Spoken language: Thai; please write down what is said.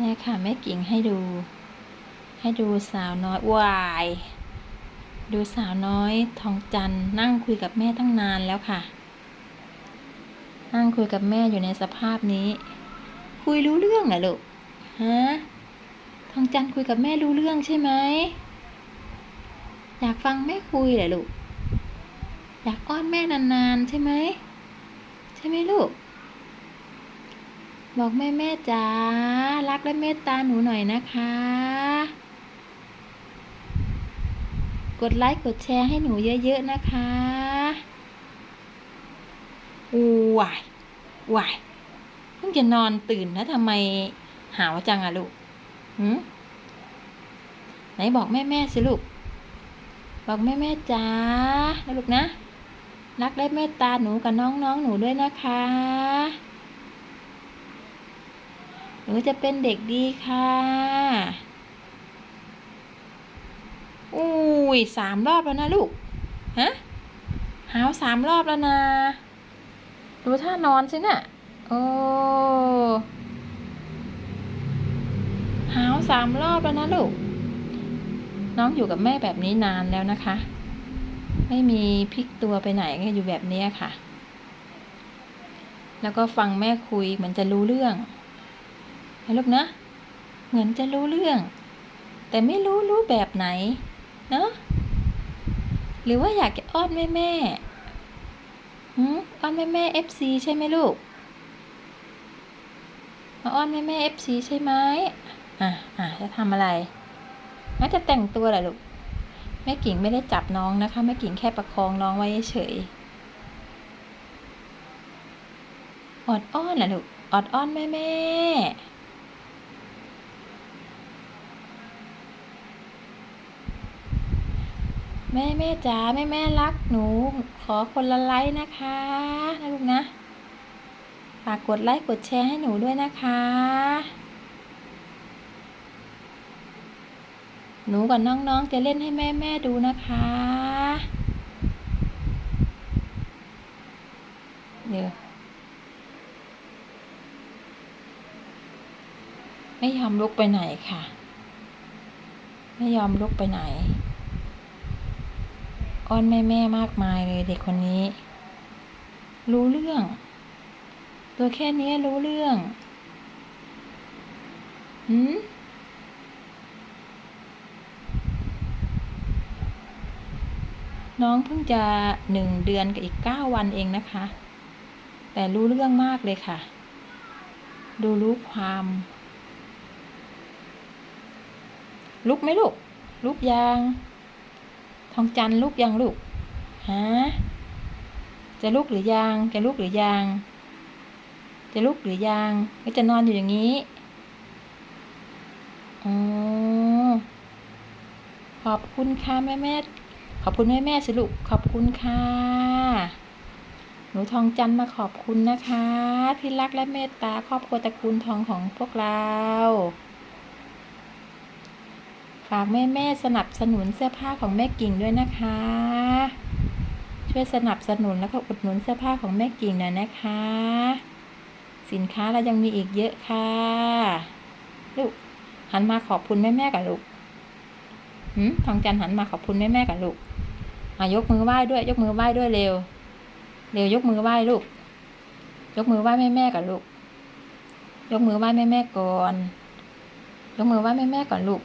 เนี่ยค่ะแม่กิ่งให้ดู ให้ดูสาวน้อยวาย ดูสาวน้อยทองจันนั่งคุยกับแม่ตั้งนานแล้วค่ะ นั่งคุยกับแม่อยู่ในสภาพนี้ คุยรู้เรื่องเหรอลูกฮะทองจันคุยกับแม่รู้เรื่องใช่ไหมอยากฟังแม่คุยเหรอลูกอยากอ้อนแม่นานๆใช่ไหมใช่ไหมลูก บอกแม่แม่จ๋ารักและเมตตาหนูหน่อยนะคะ กดไลค์กดแชร์ให้หนูเยอะๆนะคะอู้วายวายเพิ่งจะนอนตื่นนะทำไมหาวจังอะลูกหืมไหนบอกแม่แม่สิลูก บอกแม่แม่จ๋านะลูกนะ รักและเมตตาหนูกับน้องๆหนูด้วยนะคะ หนูจะเป็นเด็กดีค่ะ อุ้ยสามรอบแล้วนะลูก ฮะ หาวสามรอบแล้วนะ ดูท่านอนสินะ่ะ โอ้หาวสามรอบแล้วนะลูก น้องอยู่กับแม่แบบนี้นานแล้วนะคะ ไม่มีพลิกตัวไปไหนก็อยู่แบบนี้ค่ะ แล้วก็ฟังแม่คุยเหมือนจะรู้เรื่อง นะลูกนะ เหมือนจะรู้เรื่อง แต่ไม่รู้รู้แบบไหน เนอะหรือว่าอยากจะอ้อนแม่แม่หืมอ้อนแม่แม่เอฟซีใช่ไหมลูก มาอ้อนแม่แม่เอฟซีใช่ไหมอะอะจะทำอะไรน่าจะแต่งตัวแหละลูกแม่กิ่งไม่ได้จับน้องนะคะแม่กิ่งแค่ประคองน้องไว้เฉยออดอ้อนแหละลูกออดอ้อนแม่แม่ ม่แม่จ๋าแม่แม่รักหนูขอคนละไลค์นะคะนะลูกนะฝากกดไลค์กดแชร์ให้หนูด้วยนะคะ หนูกับน้องๆจะเล่นให้แม่แม่ดูนะคะ เดี๋ยวไม่ยอมลุกไปไหนค่ะ ไม่ยอมลุกไปไหน อ้อนแม่แม่มากมายเลยเด็กคนนี้ รู้เรื่อง ตัวแค่นี้รู้เรื่องหืมน้องเพิ่งจะหนึ่งเดือนกับอีกเก้าวันเองนะคะ แต่รู้เรื่องมากเลยค่ะ ดูรู้ความ ลุกไหมลูก ลุกยัง องจันทร์ลุกยังลูกฮะจะลุกหรือยัง จะลุกหรือยัง จะลุกหรือยังก็จะนอนอยู่อย่างนี้อ๋อขอบคุณค่ะแม่แม่ขอบคุณแม่แม่สิลูกขอบคุณค่ะ หนูทองจันทร์มาขอบคุณนะคะ ที่รักและเมตตาครอบครัวตระกูลทองของพวกเรา ฝากแม่แม่สนับสนุนเสื้อผ้าของแม่กิ่งด้วยนะคะ ช่วยสนับสนุนแล้วก็อุดหนุนเสื้อผ้าของแม่กิ่งหน่อยนะคะ สินค้าเรายังมีอีกเยอะค่ะ ลูกหันมาขอบคุณแม่แม่กับลูกหืมทองจันหันมาขอบคุณแม่แม่กับลูกอะยกมือไหว้ด้วย ยกมือไหว้ด้วยเร็ว เร็วยกมือไหว้ลูก ยกมือไหว้แม่แม่กับลูก ยกมือไหว้แม่แม่ก่อน ยกมือไหว้แม่แม่ก่อนลูก